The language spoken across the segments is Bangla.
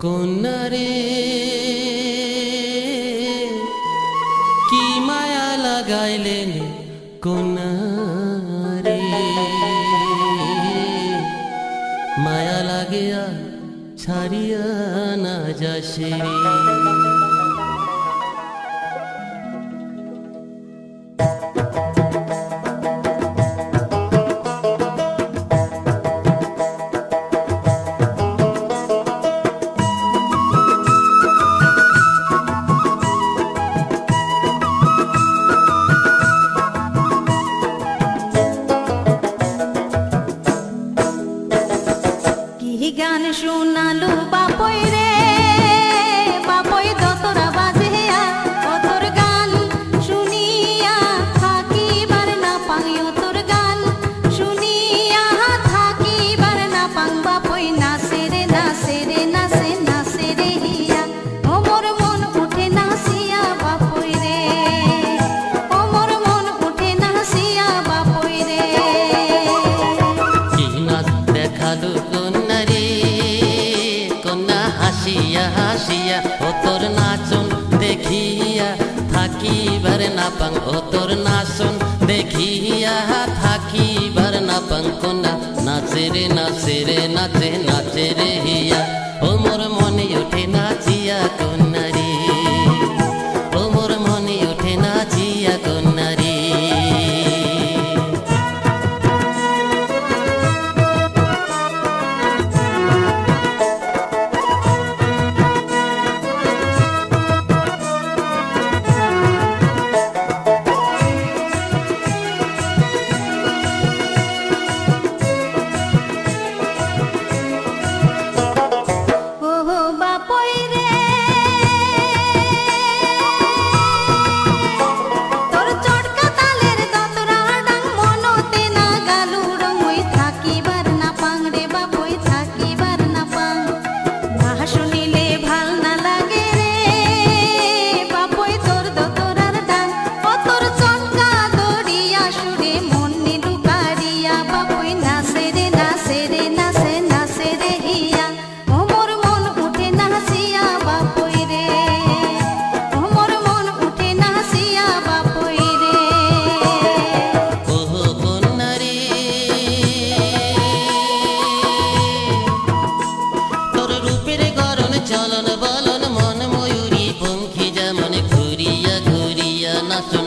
কন্যারে কি মায়া লাগাইলেন কন্যারে? মায়া লাগিয়া ছাড়িয়া না যাসে। কি গান শোনালু বাপই রে, বাপই দতরা বাজিয়া অতর গান শুনিয়া থাকিবার না পাই অতর গান শুনিয়া থাকিবার না পাং বাপই নাচে রে নাচে রে, নাচে নাচে রে হিয়া। ওমর মন উঠে নাচিয়া বাপই রে ওমর মন উঠে নাচিয়া বাপই রে। কি নাচ দেখাল রে, কন্যা হাসিয়া হাসিয়া, ও তোর নাচন দেখিয়া থাকিবার না পাং, ও তোর নাচন দেখিয়া থাকিবার না পাং, কন্যা, নাচে রে নাচে রে, নাচে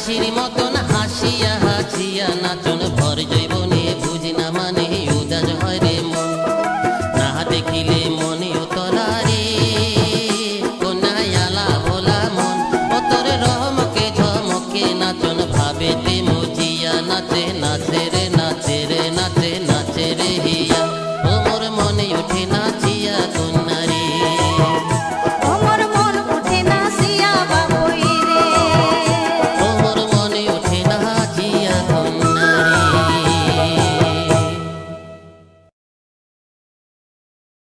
হাসির মতন হাসিয়া হাসিয়া নাচন